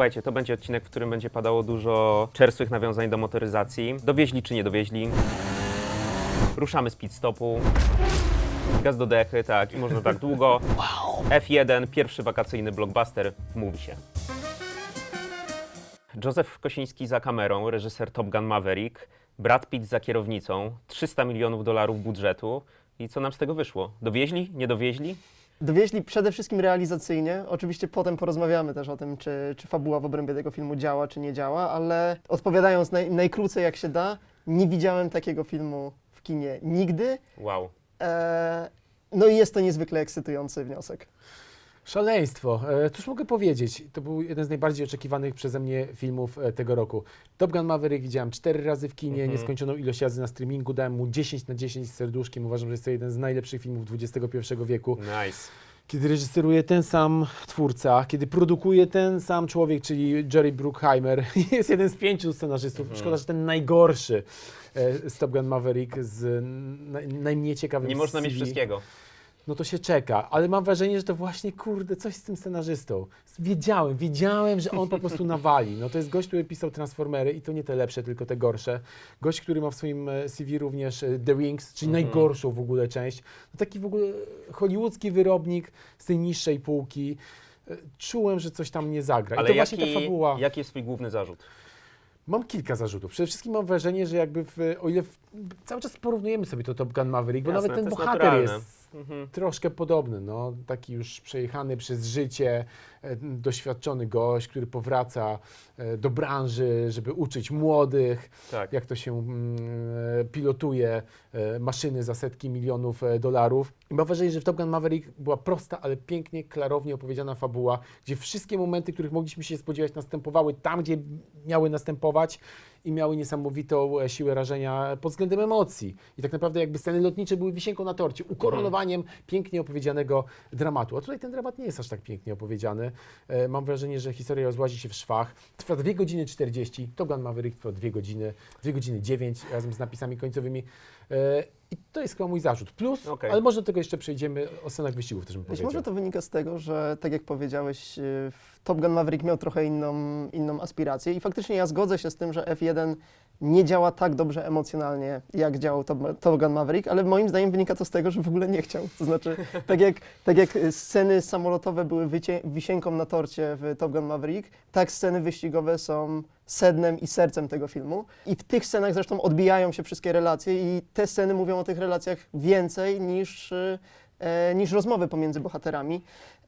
Słuchajcie, to będzie odcinek, w którym będzie padało dużo czerstwych nawiązań do motoryzacji. Dowieźli czy nie dowieźli? Ruszamy z pit stopu. Gaz do dechy, tak, i można tak długo. F1, pierwszy wakacyjny blockbuster, mówi się. Józef Kosiński za kamerą, reżyser Top Gun Maverick, Brad Pitt za kierownicą, 300 milionów dolarów budżetu. I co nam z tego wyszło? Dowieźli? Nie dowieźli? Dowieźli przede wszystkim realizacyjnie. Oczywiście potem porozmawiamy też o tym, czy, czy fabuła w obrębie tego filmu działa, czy nie działa, ale odpowiadając naj, najkrócej jak się da, nie widziałem takiego filmu w kinie nigdy. Wow. Eee, no i jest to niezwykle ekscytujący wniosek. Szaleństwo. E, Cóż mogę powiedzieć? To był jeden z najbardziej oczekiwanych przeze mnie filmów e, tego roku. Top Gun Maverick widziałem cztery razy w kinie, Mhm. nieskończoną ilość razy na streamingu, dałem mu 10 na 10 z serduszkiem. Uważam, że jest to jeden z najlepszych filmów XXI wieku. Nice. Kiedy reżyseruje ten sam twórca, kiedy produkuje ten sam człowiek, czyli Jerry Bruckheimer, jest jeden z pięciu scenarzystów. Mhm. Szkoda, że ten najgorszy e, Top Gun Maverick z naj, najmniej ciekawym Nie można mieć CV. wszystkiego. No to się czeka, ale mam wrażenie, że to właśnie, kurde, coś z tym scenarzystą. Wiedziałem, wiedziałem, że on po prostu nawali. No to jest gość, który pisał Transformery i to nie te lepsze, tylko te gorsze. Gość, który ma w swoim e, CV również e, The Rings, czyli Mhm. najgorszą w ogóle część. No taki w ogóle hollywoodzki wyrobnik z tej niższej półki. E, Czułem, że coś tam nie zagra. Ale I to właśnie jaki, ta fabuła. jaki jest twój główny zarzut? Mam kilka zarzutów. Przede wszystkim mam wrażenie, że jakby w, o ile w, cały czas porównujemy sobie to Top Gun Maverick, bo Jasne, nawet ten bohater naturalne. jest Mhm. troszkę podobny, no, taki już przejechany przez życie, doświadczony gość, który powraca e, do branży, żeby uczyć młodych, Tak. jak to się mm, e, pilotuje e, maszyny za setki milionów e, dolarów. I mam wrażenie, że w Top Gun Maverick była prosta, ale pięknie, klarownie opowiedziana fabuła, gdzie wszystkie momenty, których mogliśmy się spodziewać, następowały tam, gdzie miały następować i miały niesamowitą e, siłę rażenia pod względem emocji. I tak naprawdę jakby sceny lotnicze były wisienką na torcie, ukoronowaniem pięknie opowiedzianego dramatu. A tutaj ten dramat nie jest aż tak pięknie opowiedziany. E, Mam wrażenie, że historia rozłazi się w szwach. Trwa 2 godziny 40, Top Gun Maverick trwa 2 godziny, 2 godziny 9 razem z napisami końcowymi. E, I to jest chyba mój zarzut. Plus, Okej. ale może do tego jeszcze przejdziemy, o scenach wyścigów też bym Być powiedział. może to wynika z tego, że tak jak powiedziałeś, y, w Top Gun Maverick miał trochę inną, inną aspirację i faktycznie ja zgodzę się z tym, że F1 nie działa tak dobrze emocjonalnie, jak działał Top, Top Gun Maverick, ale moim zdaniem wynika to z tego, że w ogóle nie chciał. To znaczy, tak jak, tak jak sceny samolotowe były wycie, wisienką na torcie w Top Gun Maverick, tak sceny wyścigowe są sednem i sercem tego filmu. I w tych scenach zresztą odbijają się wszystkie relacje i te sceny mówią o tych relacjach więcej niż, e, niż rozmowy pomiędzy bohaterami.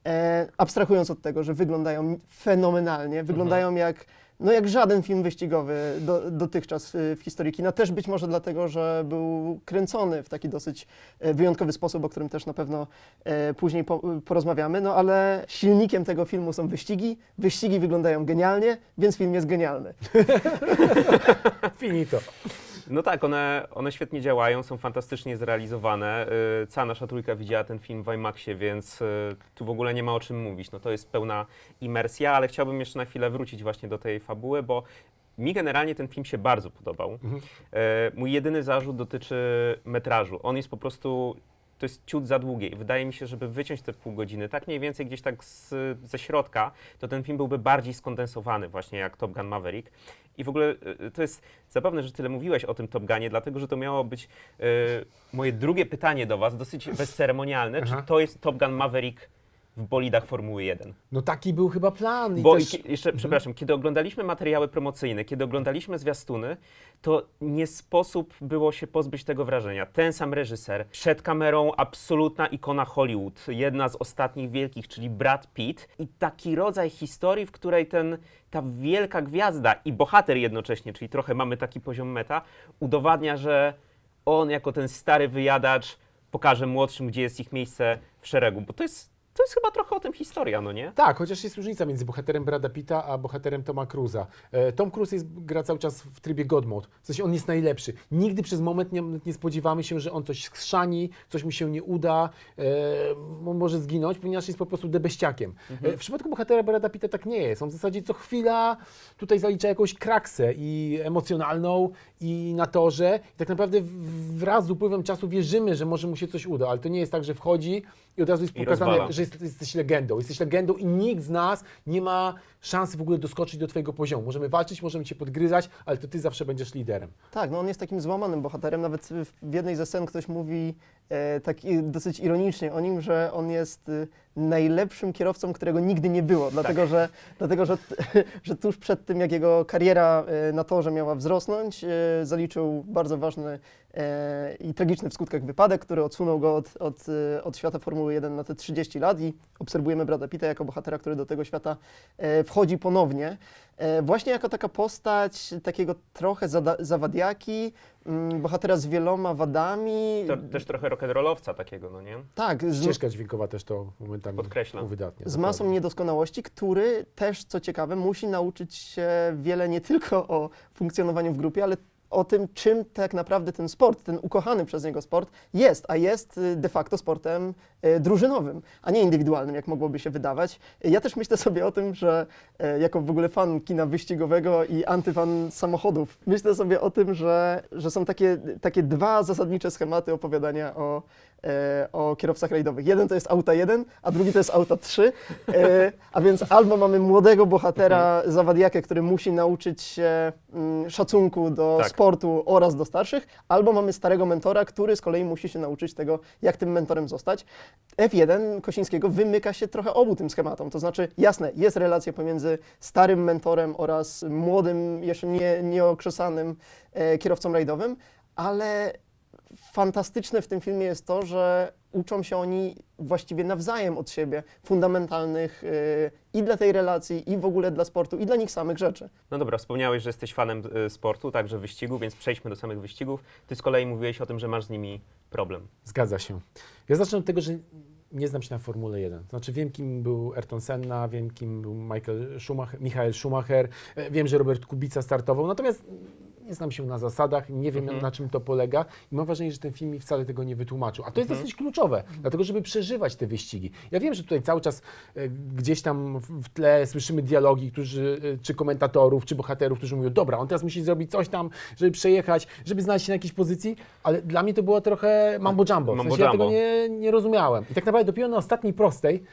E, abstrahując od tego, że wyglądają fenomenalnie, wyglądają jak, no jak żaden film wyścigowy do, dotychczas y, w historii kina. Też być może dlatego, że był kręcony w taki dosyć e, wyjątkowy sposób, o którym też na pewno e, później po, porozmawiamy. No ale silnikiem tego filmu są wyścigi. Wyścigi wyglądają genialnie, więc film jest genialny. Finito. No tak, one, one świetnie działają, są fantastycznie zrealizowane. Yy, Cała nasza trójka widziała ten film w IMAXie, więc yy, tu w ogóle nie ma o czym mówić. No to jest pełna imersja, ale chciałbym jeszcze na chwilę wrócić właśnie do tej fabuły, bo mi generalnie ten film się bardzo podobał. Mhm. Yy, Mój jedyny zarzut dotyczy metrażu. On jest po prostu, to jest ciut za długie i wydaje mi się, żeby wyciąć te pół godziny, tak mniej więcej gdzieś tak z, ze środka, to ten film byłby bardziej skondensowany właśnie jak Top Gun Maverick. I w ogóle y, to jest zabawne, że tyle mówiłeś o tym Top Gunie, dlatego że to miało być y, moje drugie pytanie do Was, dosyć bezceremonialne. Aha. Czy to jest Top Gun Maverick w bolidach Formuły 1? No taki był chyba plan. I Bo też... i jeszcze, przepraszam, kiedy oglądaliśmy materiały promocyjne, kiedy oglądaliśmy zwiastuny, to nie sposób było się pozbyć tego wrażenia. Ten sam reżyser, przed kamerą absolutna ikona Hollywood, jedna z ostatnich wielkich, czyli Brad Pitt i taki rodzaj historii, w której ten, ta wielka gwiazda i bohater jednocześnie, czyli trochę mamy taki poziom meta, udowadnia, że on jako ten stary wyjadacz pokaże młodszym, gdzie jest ich miejsce w szeregu, bo to jest, to jest chyba trochę o tym historia, no nie? Tak, chociaż jest różnica między bohaterem Brada Pitta a bohaterem Toma Cruza. E, Tom Cruise jest, gra cały czas w trybie God Mode, w sensie on jest najlepszy. Nigdy przez moment nie, nie spodziewamy się, że on coś skrzani, coś mu się nie uda, e, może zginąć, ponieważ jest po prostu debeściakiem. E, w przypadku bohatera Brada Pitta tak nie jest. On w zasadzie co chwila tutaj zalicza jakąś kraksę i emocjonalną i na torze. I tak naprawdę wraz z upływem czasu wierzymy, że może mu się coś uda, ale to nie jest tak, że wchodzi i od razu jest I pokazane, rozwala. że jest, jesteś legendą. Jesteś legendą i nikt z nas nie ma szansy w ogóle doskoczyć do twojego poziomu. Możemy walczyć, możemy cię podgryzać, ale to ty zawsze będziesz liderem. Tak, no on jest takim złamanym bohaterem. Nawet w- w jednej ze scen ktoś mówi e, tak i- dosyć ironicznie o nim, że on jest y, najlepszym kierowcą, którego nigdy nie było. Dlatego, że, dlatego że, że tuż przed tym, jak jego kariera e, na torze miała wzrosnąć, e, zaliczył bardzo ważny e, i tragiczny w skutkach wypadek, który odsunął go od, od, e, od świata Formuły 1 na te 30 lat i obserwujemy Brada Pitta jako bohatera, który do tego świata e, wchodzi ponownie. E, Właśnie jako taka postać takiego trochę zawadiaki, mm, bohatera z wieloma wadami. To też trochę rock'n'rollowca takiego, no nie? Tak, z, Ścieżka dźwiękowa też to momentami Podkreśla. uwydatnia. z masą niedoskonałości, który też, co ciekawe, musi nauczyć się wiele nie tylko o funkcjonowaniu w grupie, ale o tym, czym tak naprawdę ten sport, ten ukochany przez niego sport jest, a jest y, de facto sportem y, drużynowym, a nie indywidualnym, jak mogłoby się wydawać. Ja też myślę sobie o tym, że e, jako w ogóle fan kina wyścigowego i antyfan samochodów, myślę sobie o tym, że, że są takie, takie dwa zasadnicze schematy opowiadania o, e, o kierowcach rajdowych. Jeden to jest auta 1, a drugi to jest auta 3. E, a więc albo mamy młodego bohatera, zawadiakę, który musi nauczyć się mm, szacunku do Tak. sportu oraz do starszych, albo mamy starego mentora, który z kolei musi się nauczyć tego, jak tym mentorem zostać. F1 Kosińskiego wymyka się trochę obu tym schematom. To znaczy, jasne, jest relacja pomiędzy starym mentorem oraz młodym, jeszcze nie, nieokrzesanym e, kierowcą rajdowym, ale fantastyczne w tym filmie jest to, że uczą się oni właściwie nawzajem od siebie fundamentalnych y, i dla tej relacji, i w ogóle dla sportu, i dla nich samych rzeczy. No dobra, wspomniałeś, że jesteś fanem y, sportu, także wyścigu, więc przejdźmy do samych wyścigów. Ty z kolei mówiłeś o tym, że masz z nimi problem. Zgadza się. Ja zacznę od tego, że nie znam się na Formule 1. Znaczy wiem, kim był Ayrton Senna, wiem, kim był Michael Schumacher, Michael Schumacher, e, wiem, że Robert Kubica startował, natomiast nie znam się na zasadach, nie wiem Mhm. na czym to polega i mam wrażenie, że ten film mi wcale tego nie wytłumaczył. A to jest Mhm. dosyć kluczowe, dlatego żeby przeżywać te wyścigi. Ja wiem, że tutaj cały czas e, gdzieś tam w- tle słyszymy dialogi, którzy, e, czy komentatorów, czy bohaterów, którzy mówią, dobra, on teraz musi zrobić coś tam, żeby przejechać, żeby znaleźć się na jakiejś pozycji, ale dla mnie to było trochę mambo jumbo. W sensie ja tego nie, nie rozumiałem. I tak naprawdę dopiero na ostatniej prostej,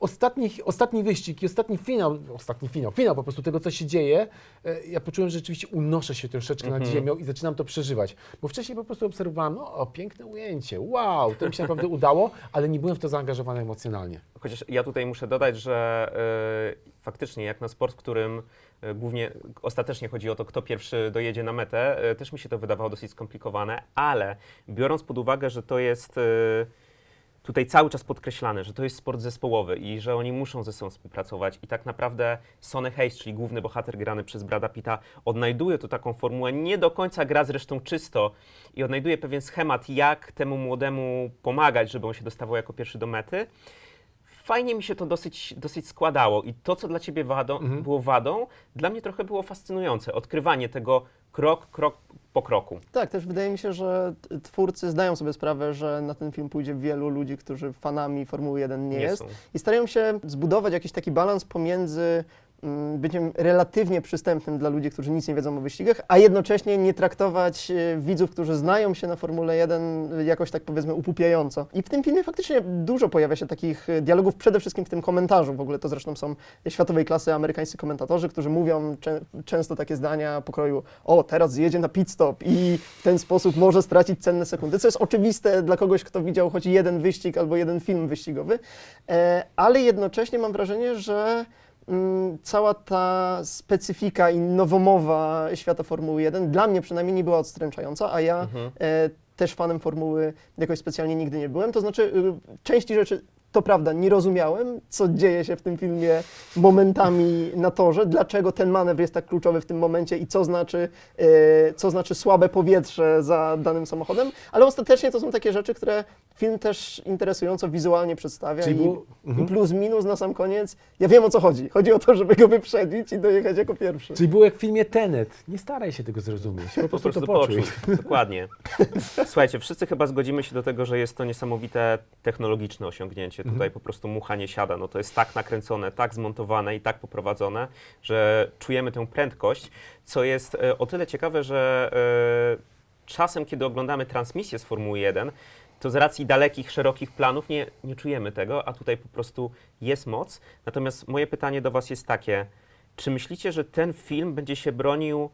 ostatni, ostatni wyścig i ostatni finał, ostatni finał, finał po prostu tego, co się dzieje, e, ja poczułem, że rzeczywiście unoszę się troszeczkę nad ziemią i zaczynam to przeżywać. Bo wcześniej po prostu obserwowałem, no o, piękne ujęcie, wow, to mi się naprawdę udało, ale nie byłem w to zaangażowany emocjonalnie. Chociaż ja tutaj muszę dodać, że y, faktycznie jak na sport, w którym y, głównie ostatecznie chodzi o to, kto pierwszy dojedzie na metę, y, też mi się to wydawało dosyć skomplikowane, ale biorąc pod uwagę, że to jest y, tutaj cały czas podkreślane, że to jest sport zespołowy i że oni muszą ze sobą współpracować i tak naprawdę Sonny Hayes, czyli główny bohater grany przez Brada Pitta, odnajduje tu taką formułę, nie do końca gra zresztą czysto i odnajduje pewien schemat, jak temu młodemu pomagać, żeby on się dostawał jako pierwszy do mety. Fajnie mi się to dosyć, dosyć składało i to, co dla Ciebie wadą, Mhm. było wadą, dla mnie trochę było fascynujące. Odkrywanie tego krok, krok po kroku. Tak, też wydaje mi się, że twórcy zdają sobie sprawę, że na ten film pójdzie wielu ludzi, którzy fanami Formuły 1 nie, Nie jest są. i starają się zbudować jakiś taki balans pomiędzy byciem relatywnie przystępnym dla ludzi, którzy nic nie wiedzą o wyścigach, a jednocześnie nie traktować e, widzów, którzy znają się na Formule 1 jakoś tak powiedzmy upupiająco. I w tym filmie faktycznie dużo pojawia się takich e, dialogów, przede wszystkim w tym komentarzu. W ogóle to zresztą są światowej klasy amerykańscy komentatorzy, którzy mówią czę- często takie zdania pokroju o, teraz zjedzie na pit stop i w ten sposób może stracić cenne sekundy, co jest oczywiste dla kogoś, kto widział choć jeden wyścig albo jeden film wyścigowy, e, ale jednocześnie mam wrażenie, że mm, cała ta specyfika i nowomowa świata Formuły 1 dla mnie przynajmniej nie była odstręczająca, a ja Mhm. e, też fanem Formuły jakoś specjalnie nigdy nie byłem. To znaczy, y, części rzeczy, to prawda, nie rozumiałem, co dzieje się w tym filmie momentami na torze, dlaczego ten manewr jest tak kluczowy w tym momencie i co znaczy, e, co znaczy słabe powietrze za danym samochodem, ale ostatecznie to są takie rzeczy, które film też interesująco wizualnie przedstawia Czyli i, było- mhm. i plus minus na sam koniec. Ja wiem o co chodzi. Chodzi o to, żeby go wyprzedzić i dojechać jako pierwszy. Czyli było jak w filmie Tenet. Nie staraj się tego zrozumieć, po Po prostu, prostu to poczuj. poczuć. Dokładnie. Słuchajcie, wszyscy chyba zgodzimy się do tego, że jest to niesamowite technologiczne osiągnięcie. Mhm. Tutaj po prostu mucha nie siada. No to jest tak nakręcone, tak zmontowane i tak poprowadzone, że czujemy tę prędkość, co jest e, o tyle ciekawe, że e, czasem, kiedy oglądamy transmisję z Formuły 1, to z racji dalekich, szerokich planów nie, nie czujemy tego, a tutaj po prostu jest moc. Natomiast moje pytanie do Was jest takie, czy myślicie, że ten film będzie się bronił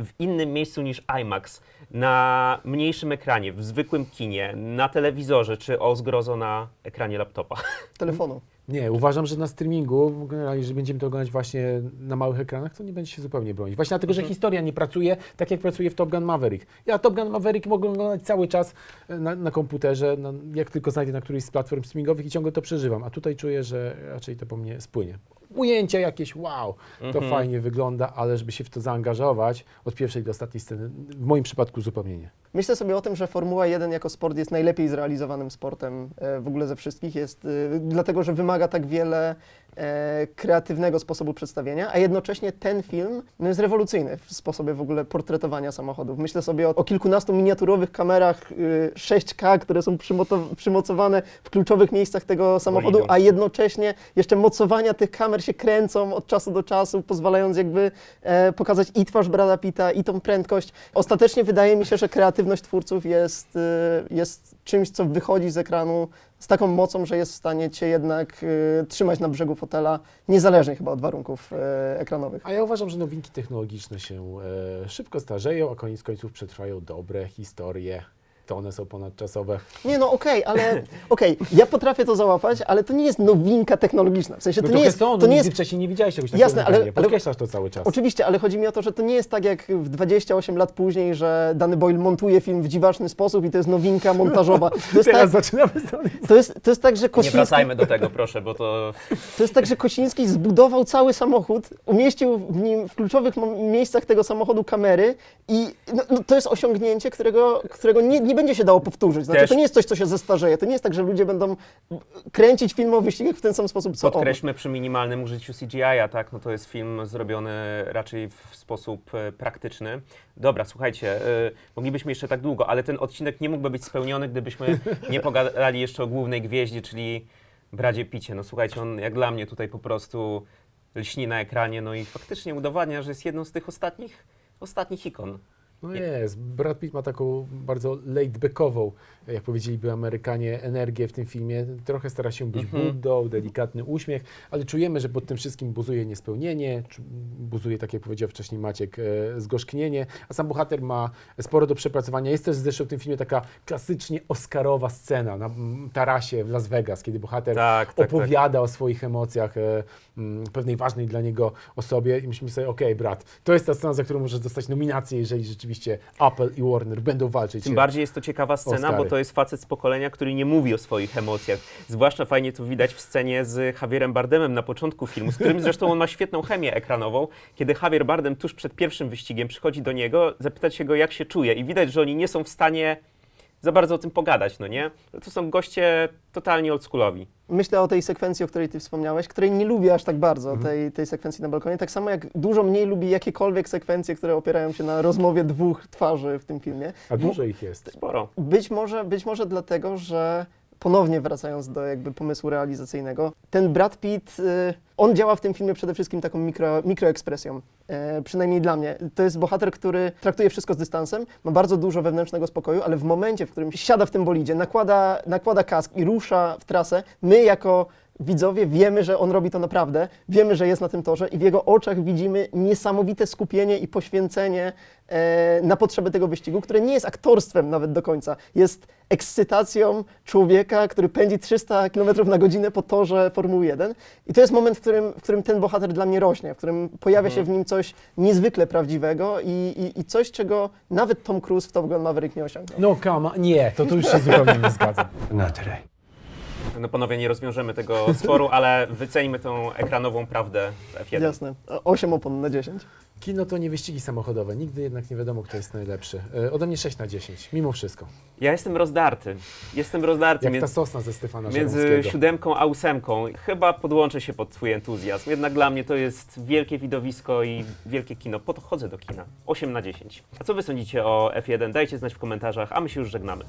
w innym miejscu niż IMAX, na mniejszym ekranie, w zwykłym kinie, na telewizorze, czy o zgrozo na ekranie laptopa? telefonu. Nie, uważam, że na streamingu, generalnie, jeżeli będziemy to oglądać właśnie na małych ekranach, to nie będzie się zupełnie bronić. Właśnie dlatego, że historia nie pracuje tak, jak pracuje w Top Gun Maverick. Ja Top Gun Maverick mogę oglądać cały czas e, na, na komputerze, na, jak tylko znajdę na którejś z platform streamingowych i ciągle to przeżywam. A tutaj czuję, że raczej to po mnie spłynie. Ujęcia jakieś, wow, to Mhm. fajnie wygląda, ale żeby się w to zaangażować od pierwszej do ostatniej sceny, w moim przypadku zupełnie nie. Myślę sobie o tym, że Formuła 1 jako sport jest najlepiej zrealizowanym sportem e, w ogóle ze wszystkich. Jest, e, dlatego, że wymaga tak wiele e, kreatywnego sposobu przedstawienia, a jednocześnie ten film no, jest rewolucyjny w sposobie w ogóle portretowania samochodów. Myślę sobie o, o kilkunastu miniaturowych kamerach y, 6K, które są przymoto- przymocowane w kluczowych miejscach tego samochodu, Bolidu. a jednocześnie jeszcze mocowania tych kamer się kręcą od czasu do czasu, pozwalając jakby e, pokazać i twarz Brada Pitta, i tą prędkość. Ostatecznie wydaje mi się, że kreatywność twórców jest, e, jest czymś, co wychodzi z ekranu z taką mocą, że jest w stanie cię jednak e, trzymać na brzegu fotela, niezależnie chyba od warunków e, ekranowych. A ja uważam, że nowinki technologiczne się e, szybko starzeją, a koniec końców przetrwają dobre historie. To one są ponadczasowe. Nie no, okej, ale okej, ja potrafię to załapać, ale to nie jest nowinka technologiczna. W sensie No to nie trochę jest, są, no to nie nigdy jest wcześniej nie widziałeś czegoś takiego Jasne, ale- ale- Podkreślasz to cały czas. Oczywiście, ale chodzi mi o to, że to nie jest tak jak w 28 lat później, że dany Boyle montuje film w dziwaczny sposób i to jest nowinka montażowa. To jest, Teraz tak, zaczynamy z to jest, to jest tak, że Nie Kosiński, wracajmy do tego, proszę, bo to to jest tak, że Kosiński zbudował cały samochód, umieścił w nim w kluczowych miejscach tego samochodu kamery i no, no, to jest osiągnięcie, którego, którego nie, nie będzie się dało powtórzyć. Znaczy, Też- to nie jest coś, co się zestarzeje. To nie jest tak, że ludzie będą kręcić film o wyścigach w ten sam sposób, co on. Podkreślmy przy minimalnym użyciu CGI-a, tak? No to jest film zrobiony raczej w sposób e, praktyczny. Dobra, słuchajcie, e, moglibyśmy jeszcze tak długo, ale ten odcinek nie mógłby być spełniony, gdybyśmy nie pogadali jeszcze o głównej gwieździe, czyli Bradzie Picie. No słuchajcie, on jak dla mnie tutaj po prostu lśni na ekranie, no i faktycznie udowadnia, że jest jedną z tych ostatnich, ostatnich ikon. No jest. Brad Pitt ma taką bardzo laid-backową, jak powiedzieliby Amerykanie, energię w tym filmie. Trochę stara się być Mhm. Buddą, delikatny uśmiech, ale czujemy, że pod tym wszystkim buzuje niespełnienie, buzuje, tak jak powiedział wcześniej Maciek, e, zgorzknienie, a sam bohater ma sporo do przepracowania. Jest też zresztą w tym filmie taka klasycznie oscarowa scena na tarasie w Las Vegas, kiedy bohater Tak, tak, tak. opowiada o swoich emocjach e, pewnej ważnej dla niego osobie i myślimy sobie, okej, brat, to jest ta scena, za którą możesz dostać nominację, jeżeli rzeczywiście Apple i Warner będą walczyć. Tym bardziej jest to ciekawa scena, bo to jest facet z pokolenia, który nie mówi o swoich emocjach. Zwłaszcza fajnie to widać w scenie z Javierem Bardemem na początku filmu, z którym zresztą on ma świetną chemię ekranową, kiedy Javier Bardem tuż przed pierwszym wyścigiem przychodzi do niego, zapytać się go, jak się czuje i widać, że oni nie są w stanie za bardzo o tym pogadać, no nie? To są goście totalnie oldschoolowi. Myślę o tej sekwencji, o której ty wspomniałeś, której nie lubię aż tak bardzo, Mhm. tej, tej sekwencji na balkonie. Tak samo jak dużo mniej lubi jakiekolwiek sekwencje, które opierają się na rozmowie dwóch twarzy w tym filmie. A dużo ich jest. Sporo. Być może, być może dlatego, że ponownie wracając do jakby pomysłu realizacyjnego, ten Brad Pitt, y, on działa w tym filmie przede wszystkim taką mikro, mikroekspresją, e, przynajmniej dla mnie. To jest bohater, który traktuje wszystko z dystansem, ma bardzo dużo wewnętrznego spokoju, ale w momencie, w którym siada w tym bolidzie, nakłada, nakłada kask i rusza w trasę, my jako widzowie wiemy, że on robi to naprawdę, wiemy, że jest na tym torze i w jego oczach widzimy niesamowite skupienie i poświęcenie e, na potrzeby tego wyścigu, które nie jest aktorstwem nawet do końca. Jest ekscytacją człowieka, który pędzi 300 km na godzinę po torze Formuły 1. I to jest moment, w którym, w którym ten bohater dla mnie rośnie, w którym pojawia się w nim coś niezwykle prawdziwego i, i, i coś, czego nawet Tom Cruise w Top Gun Maverick nie osiągnął. No come on, nie, to tu już się zupełnie nie zgadzam. Not today. No panowie, nie rozwiążemy tego sporu, ale wyceńmy tą ekranową prawdę w F1. Jasne. 8 opon na 10. Kino to nie wyścigi samochodowe, nigdy jednak nie wiadomo, kto jest najlepszy. E, ode mnie 6 na 10, mimo wszystko. Ja jestem rozdarty. Jestem rozdarty. Jak między- ta sosna ze Stefana Między Żeromskiego. siódemką a ósemką. Chyba podłączę się pod Twój entuzjazm. Jednak dla mnie to jest wielkie widowisko i wielkie kino. Po to chodzę do kina. 8 na 10. A co Wy sądzicie o F1? Dajcie znać w komentarzach, a my się już żegnamy.